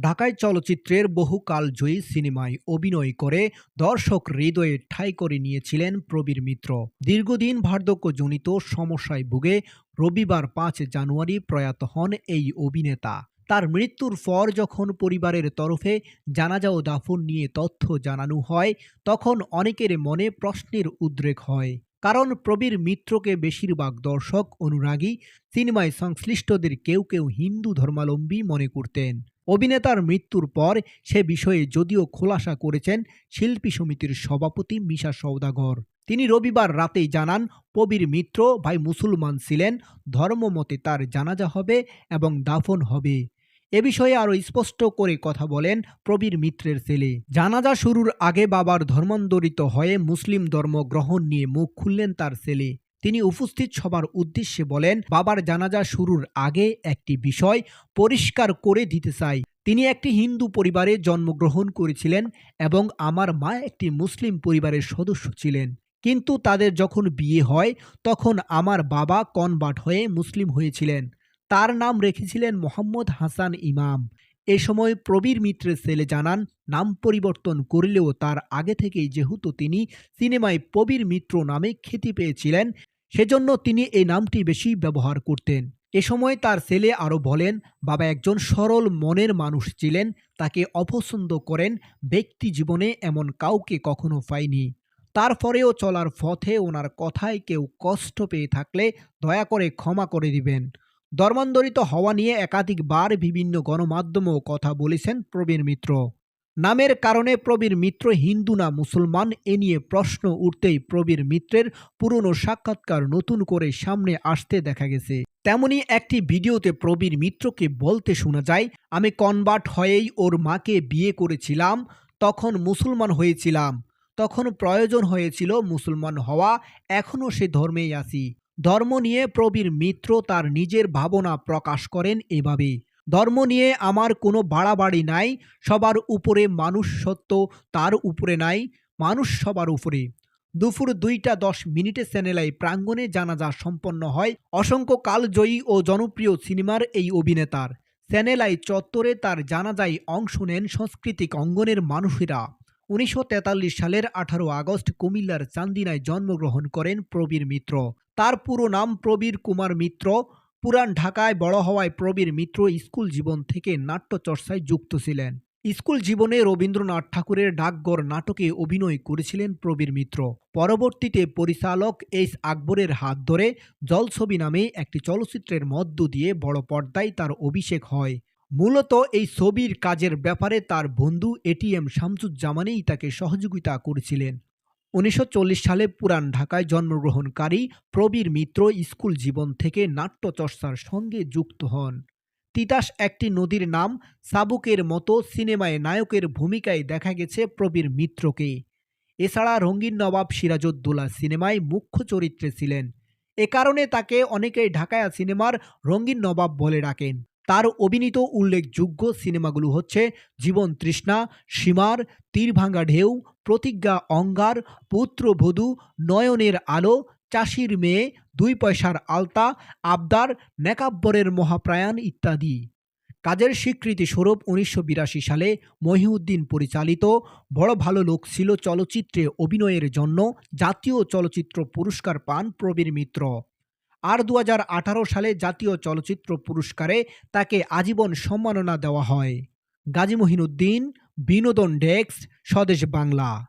ঢাকায় চলচ্চিত্রের বহুকাল জয়ী সিনেমায় অভিনয় করে দর্শক হৃদয়ে ঠাঁই করে নিয়েছিলেন প্রবীর মিত্র। দীর্ঘদিন বার্ধক্যজনিত সমস্যায় ভুগে রবিবার পাঁচ জানুয়ারি প্রয়াত হন এই অভিনেতা। তার মৃত্যুর পর যখন পরিবারের তরফে জানাজা ও দাফন নিয়ে তথ্য জানানো হয়, তখন অনেকের মনে প্রশ্নের উদ্রেক হয়। কারণ প্রবীর মিত্রকে বেশিরভাগ দর্শক অনুরাগী, সিনেমায় সংশ্লিষ্টদের কেউ কেউ হিন্দু ধর্মালম্বী মনে করতেন। অভিনেতার মৃত্যুর পর সে বিষয়ে যদিও খোলাসা করেছেন শিল্পী সমিতির সভাপতি মিশা সওদাগর। তিনি রবিবার রাতেই জানান, প্রবীর মিত্র ভাই মুসলমান ছিলেন ধর্মমতে তার জানাজা হবে এবং দাফন হবে। এ বিষয়ে আরও স্পষ্ট করে কথা বলেন প্রবীর মিত্রের ছেলে। জানাজা শুরুর আগে বাবার ধর্মান্তরিত হয়ে মুসলিম ধর্ম গ্রহণ নিয়ে মুখ খুললেন তার ছেলে। তিনি উপস্থিত সবার উদ্দেশ্যে বলেন, বাবার জানাজা শুরুর আগে একটি বিষয় পরিষ্কার করে দিতে চাই। তিনি একটি হিন্দু পরিবারে জন্মগ্রহণ করেছিলেন এবং আমার মা একটি মুসলিম পরিবারের সদস্য ছিলেন। কিন্তু তাদের যখন বিয়ে হয়, তখন আমার বাবা কনভার্ট হয়ে মুসলিম হয়েছিলেন। তার নাম রেখেছিলেন মোহাম্মদ হাসান ইমাম। এ সময় প্রবীর মিত্রের ছেলে জানান, নাম পরিবর্তন করলেও তার আগে থেকেই যেহেতু তিনি সিনেমায় প্রবীর মিত্র নামে খ্যাতি পেয়েছিলেন সেজন্য তিনি এই নামটি বেশি ব্যবহার করতেন। এ সময় তার ছেলে আরও বলেন, বাবা একজন সরল মনের মানুষ ছিলেন, তাকে অপছন্দ করেন, ব্যক্তি জীবনে এমন কাউকে কখনো পাইনি তারপরেও চলার পথে ওনার কথায় কেউ কষ্ট পেয়ে থাকলে দয়া করে ক্ষমা করে দিবেন। ধর্মান্তরিত হওয়া নিয়ে একাধিকবার বিভিন্ন গণমাধ্যমেও কথা বলেছেন প্রবীণ মিত্র। নামের কারণে প্রবীর মিত্র হিন্দু না মুসলমান, এ নিয়ে প্রশ্ন উঠতেই প্রবীর মিত্রের পুরনো সাক্ষাৎকার নতুন করে সামনে আসতে দেখা গেছে। তেমনি একটি ভিডিওতে প্রবীর মিত্রকে বলতে শোনা যায়, আমি কনভার্ট হয়েই ওর মাকে বিয়ে করেছিলাম, তখন মুসলমান হয়েছিলাম, তখন প্রয়োজন হয়েছিল মুসলমান হওয়া এখনও সে ধর্মেই আছি। ধর্ম নিয়ে প্রবীর মিত্র তার নিজের ভাবনা প্রকাশ করেন এভাবে ধর্ম নিয়ে আমার কোনো বাড়াবাড়ি নাই, সবার উপরে মানুষ সত্য, তার উপরে নাই, মানুষ সবার উপরে। দুপুর দুইটা দশ মিনিটে চ্যানেলাই প্রাঙ্গণে জানাজা সম্পন্ন হয় অসংখ্য কালজয়ী ও জনপ্রিয় সিনেমার এই অভিনেতার। চ্যানেলাই চত্বরে তার জানাজায় অংশ নেন সাংস্কৃতিক অঙ্গনের মানুষেরা। উনিশশো তেতাল্লিশ সালের আঠারো আগস্ট কুমিল্লার চান্দিনায় জন্মগ্রহণ করেন প্রবীর মিত্র। তার পুরো নাম প্রবীর কুমার মিত্র। পুরান ঢাকায় বড় হওয়ায় প্রবীর মিত্র স্কুল জীবন থেকে নাট্যচর্চায় যুক্ত ছিলেন। স্কুল জীবনে রবীন্দ্রনাথ ঠাকুরের ডাকঘর নাটকে অভিনয় করেছিলেন প্রবীর মিত্র। পরবর্তীতে পরিচালক এইচ আকবরের হাত ধরে জলছবি নামে একটি চলচ্চিত্রের মধ্য দিয়ে বড় পর্দায় তার অভিষেক হয়। মূলত এই ছবির কাজের ব্যাপারে তার বন্ধু এটিএম শামসুজ্জামানেই তাকে সহযোগিতা করেছিলেন। উনিশশো চল্লিশ সালে পুরান ঢাকায় জন্মগ্রহণকারী প্রবীর মিত্র স্কুল জীবন থেকে নাট্যচর্চার সঙ্গে যুক্ত হন। তিতাস একটি নদীর নাম সাবুকের মতো সিনেমায় নায়কের ভূমিকায় দেখা গেছে প্রবীর মিত্রকে। এছাড়া রঙিন নবাব সিরাজউদ্দৌলা সিনেমায় মুখ্য চরিত্রে ছিলেন। এ কারণে তাকে অনেকেই ঢাকায়া সিনেমার রঙিন নবাব বলে ডাকেন। তার অভিনীত উল্লেখযোগ্য সিনেমাগুলো হচ্ছে জীবন তৃষ্ণা, সীমার তীরভাঙ্গা ঢেউ, প্রতিজ্ঞা অঙ্গার পুত্রবধূ নয়নের আলো, চাষির মেয়ে, দুই পয়সার আলতা, আবদার নেকাব্বরের মহাপ্রায়াণ ইত্যাদি। কাজের স্বীকৃতি স্বরূপ উনিশশো বিরাশি সালে মহিউদ্দিন পরিচালিত বড় ভালো লোক ছিল চলচ্চিত্রে অভিনয়ের জন্য জাতীয় চলচ্চিত্র পুরস্কার পান প্রবীর মিত্র। আর দু হাজার আঠারো সালে জাতীয় চলচ্চিত্র পুরস্কারে তাকে আজীবন সম্মাননা দেওয়া হয়। গাজী মহিনুদ্দিন, বিনোদন ডেস্ক, স্বদেশ বাংলা।